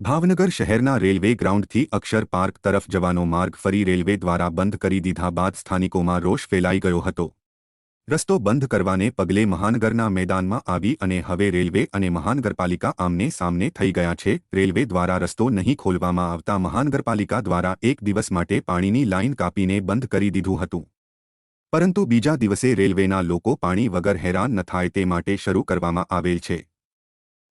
ભાવનગર શહેરના રેલવે ગ્રાઉન્ડથી અક્ષર પાર્ક તરફ જવાનો માર્ગ ફરી રેલવે દ્વારા બંધ કરી દીધા બાદ સ્થાનિકોમાં રોષ ફેલાઈ ગયો હતો. રસ્તો બંધ કરવાને પગલે મહાનગરના મેદાનમાં આવી અને હવે રેલવે અને મહાનગરપાલિકા આમને સામને થઈ ગયા છે. રેલવે દ્વારા રસ્તો નહીં ખોલવામાં આવતા મહાનગરપાલિકા દ્વારા એક દિવસ માટે પાણીની લાઇન કાપીને બંધ કરી દીધું હતું. પરંતુ બીજા દિવસે રેલવેના લોકો પાણી વગર હેરાન ન થાય તે માટે શરૂ કરવામાં આવેલ છે.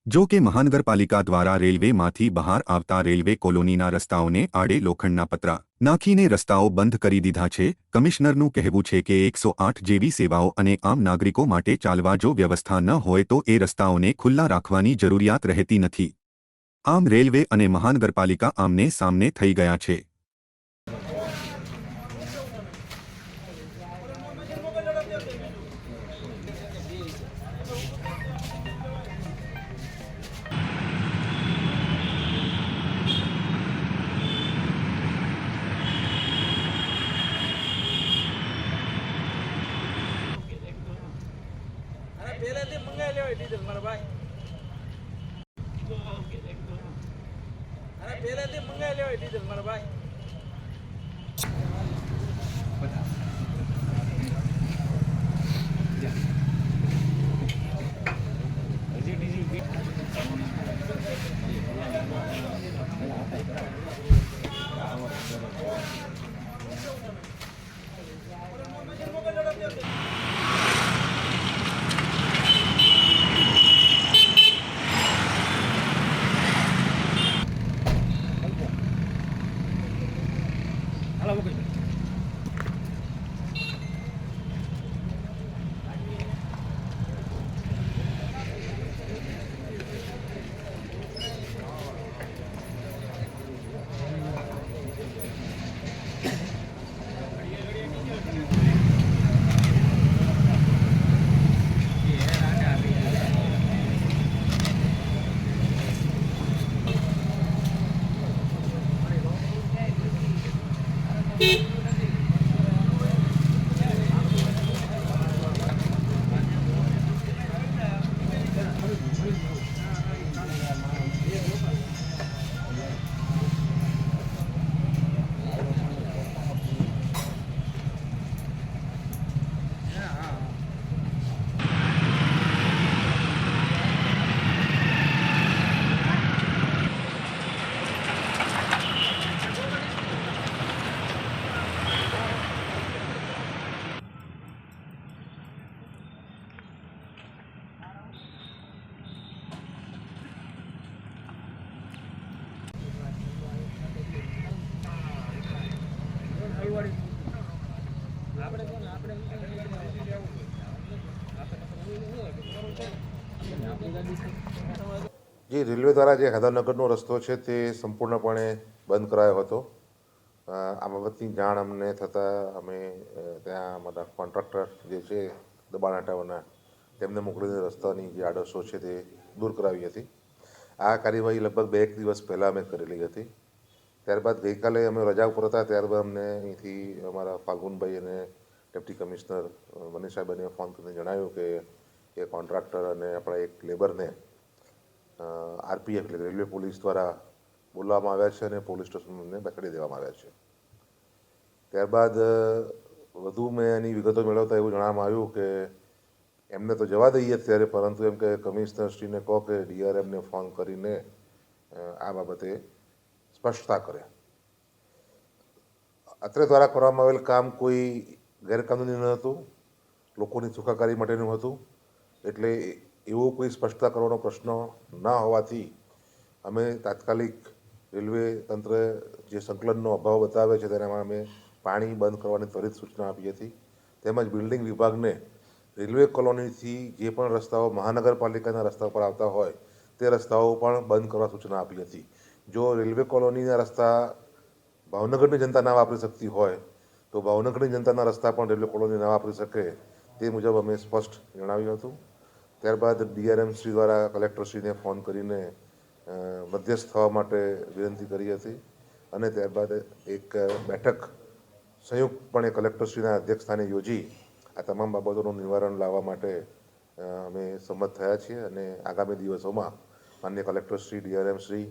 જો કે મહાનગરપાલિકા દ્વારા રેલવેમાંથી બહાર આવતા રેલવે કોલોનીના રસ્તાઓને આડે લોખંડના પતરા નાખીને રસ્તાઓ બંધ કરી દીધા છે, કમિશનરનું કહેવું છે કે એકસો આઠ જેવી સેવાઓ અને આમ નાગરિકો માટે ચાલવા જો વ્યવસ્થા ન હોય તો એ રસ્તાઓને ખુલ્લા રાખવાની જરૂરિયાત રહેતી નથી. આમ રેલવે અને મહાનગરપાલિકા આમને સામને થઈ ગયા છે. ડીઝલ મારા ભાઈ અરે પહેલેથી મંગાવી લેવાય ડીઝલ મારા ભાઈ. જે, રેલવે દ્વારા જે હેદાનગરનો રસ્તો છે તે સંપૂર્ણપણે બંધ કરાયો હતો. આ બાબતની જાણ અમને થતાં અમે ત્યાં અમારા કોન્ટ્રાક્ટર જે છે, દબાણ હટાવવાના, તેમને મોકલીને રસ્તાની જે આડસો છે તે દૂર કરાવી હતી. આ કાર્યવાહી લગભગ બે એક દિવસ પહેલાં અમે કરેલી હતી. ત્યારબાદ ગઈકાલે અમે રજા ઉપર હતા, ત્યારબાદ અમને અહીંથી અમારા ફાલ્ગુનભાઈ અને ડેપ્ટી કમિશનર અ, મનીષ સાહેબને ફોન કરીને જણાવ્યું કે એ કોન્ટ્રાક્ટર અને આપણા એક લેબરને આરપીએફ એટલે રેલવે પોલીસ દ્વારા બોલાવવામાં આવ્યા છે અને પોલીસ સ્ટેશનને બેસાડી દેવામાં આવ્યા છે. ત્યારબાદ વધુ મેં એની વિગતો મેળવતા એવું જણાવવામાં આવ્યું કે એમને તો જવા દઈએ ત્યારે પરંતુ એમ કે કમિશનરશ્રીને કહો કે ડીઆરએમને ફોન કરીને આ બાબતે સ્પષ્ટતા કરે. અત્રે દ્વારા કરવામાં આવેલ કામ કોઈ ગેરકાનૂની ન હતું, લોકોની સુખાકારી માટેનું હતું. એટલે એવો કોઈ સ્પષ્ટતા કરવાનો પ્રશ્ન ના હોવાથી અમે તાત્કાલિક રેલવે તંત્ર જે સંકલનનો અભાવ બતાવે છે તેનામાં અમે પાણી બંધ કરવાની ત્વરિત સૂચના આપી હતી. તેમજ બિલ્ડિંગ વિભાગને રેલવે કોલોનીથી જે પણ રસ્તાઓ મહાનગરપાલિકાના રસ્તા પર આવતા હોય, તે રસ્તાઓ પણ બંધ કરવા સૂચના આપી હતી. જો રેલવે કોલોનીના રસ્તા ભાવનગરની જનતા ના વાપરી શકતી હોય તો ભાવનગરની જનતાના રસ્તા પણ રેલવે કોલોની ના વાપરી શકે તે મુજબ અમે સ્પષ્ટ જણાવ્યું હતું. ત્યારબાદ ડીઆરએમ શ્રી દ્વારા કલેક્ટરશ્રીને ફોન કરીને મધ્યસ્થ થવા માટે વિનંતી કરી હતી અને ત્યારબાદ એક બેઠક સંયુક્તપણે કલેક્ટરશ્રીના અધ્યક્ષસ્થાને યોજી આ તમામ બાબતોનું નિવારણ લાવવા માટે અમે સંમત થયા છીએ અને આગામી દિવસોમાં માન્ય કલેક્ટરશ્રી, ડીઆરએમ શ્રી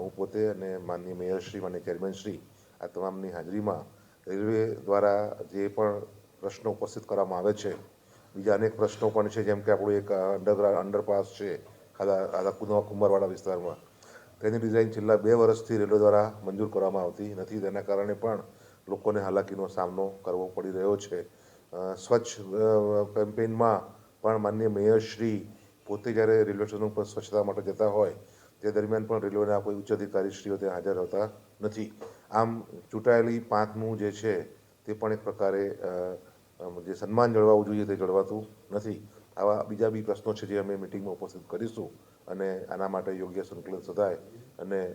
હું પોતે અને માનનીય મેયરશ્રી માન્ય ચેરમેનશ્રી આ તમામની હાજરીમાં રેલવે દ્વારા જે પણ પ્રશ્નો ઉપસ્થિત કરવામાં આવે છે, બીજા અનેક પ્રશ્નો પણ છે, જેમ કે આપણું એક અંડરગ્રાઉન્ડ અંડરપાસ છે આદા આદા કુંભારવાડા વિસ્તારમાં. તેની ડિઝાઇન છેલ્લા બે વર્ષથી રેલવે દ્વારા મંજૂર કરવામાં આવતી નથી. તેના કારણે પણ લોકોને હાલાકીનો સામનો કરવો પડી રહ્યો છે. સ્વચ્છ કેમ્પેનમાં પણ માન્ય મેયરશ્રી પોતે જ્યારે રેલવે સ્ટેશન ઉપર સ્વચ્છતા માટે જતા હોય, તે દરમિયાન પણ રેલવેના કોઈ ઉચ્ચ અધિકારીશ્રીઓ ત્યાં હાજર હોતા નથી. આમ ચૂંટાયેલી પાંચમું જે છે, તે પણ એક પ્રકારે જે સન્માન જળવાવું જોઈએ તે જળવાતું નથી. આવા બીજા બી પ્રશ્નો છે જે અમે મિટિંગમાં ઉપસ્થિત કરીશું અને આના માટે યોગ્ય સંકલન સધાય. અને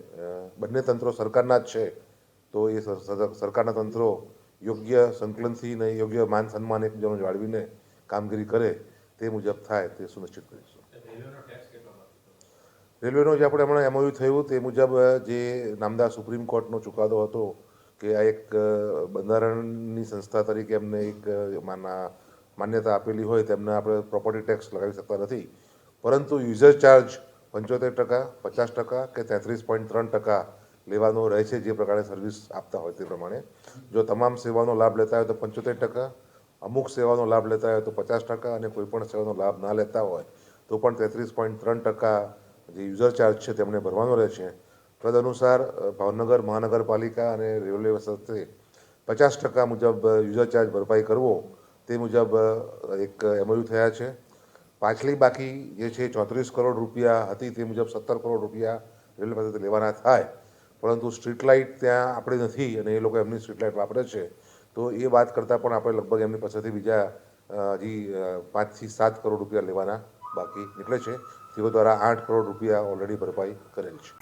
બંને તંત્રો સરકારના જ છે, તો એ સર- સર- સરકારના તંત્રો યોગ્ય સંકલનથી ને યોગ્ય માન સન્માન એકબીજાનું જાળવીને કામગીરી કરે તે મુજબ થાય તે સુનિશ્ચિત કરીશું. રેલવેનો જે આપણે હમણાં એમઓયુ થયું તે મુજબ જે નામદાર સુપ્રીમ કોર્ટનો ચુકાદો હતો કે આ એક બંધારણની સંસ્થા તરીકે એમને એક માના માન્યતા આપેલી હોય તેમને આપણે પ્રોપર્ટી ટેક્સ લગાવી શકતા નથી. પરંતુ યુઝર ચાર્જ પંચોતેર ટકા, પચાસ ટકા કે તેત્રીસ પોઈન્ટ ત્રણ ટકા લેવાનો રહે છે જે પ્રકારે સર્વિસ આપતા હોય તે પ્રમાણે. જો તમામ સેવાનો લાભ લેતા હોય તો પંચોતેર ટકા, અમુક સેવાનો લાભ લેતા હોય તો પચાસ ટકા અને કોઈ પણ સેવાનો લાભ ના લેતા હોય તો પણ તેત્રીસ પોઈન્ટ ત્રણ ટકા જે યુઝર ચાર્જ છે તેમને ભરવાનો રહે છે. તદનુસાર અ, ભાવનગર મહાનગરપાલિકા અને રેલવે સાથે પચાસ ટકા મુજબ યુઝર ચાર્જ ભરપાઈ કરવો તે મુજબ એક એમઓયુ થયા છે. પાછલી બાકી જે છે ચોત્રીસ કરોડ રૂપિયા હતી તે મુજબ સત્તર કરોડ રૂપિયા રેલવે પાસેથી લેવાના થાય. પરંતુ સ્ટ્રીટ લાઇટ ત્યાં આપણે નથી અને એ લોકો એમની સ્ટ્રીટ લાઇટ વાપરે છે. તો એ વાત કરતાં પણ આપણે લગભગ એમની પાસેથી બીજા હજી પાંચથી સાત કરોડ રૂપિયા લેવાના બાકી નીકળે છે. તેઓ દ્વારા આઠ કરોડ રૂપિયા ઓલરેડી ભરપાઈ કરેલ છે.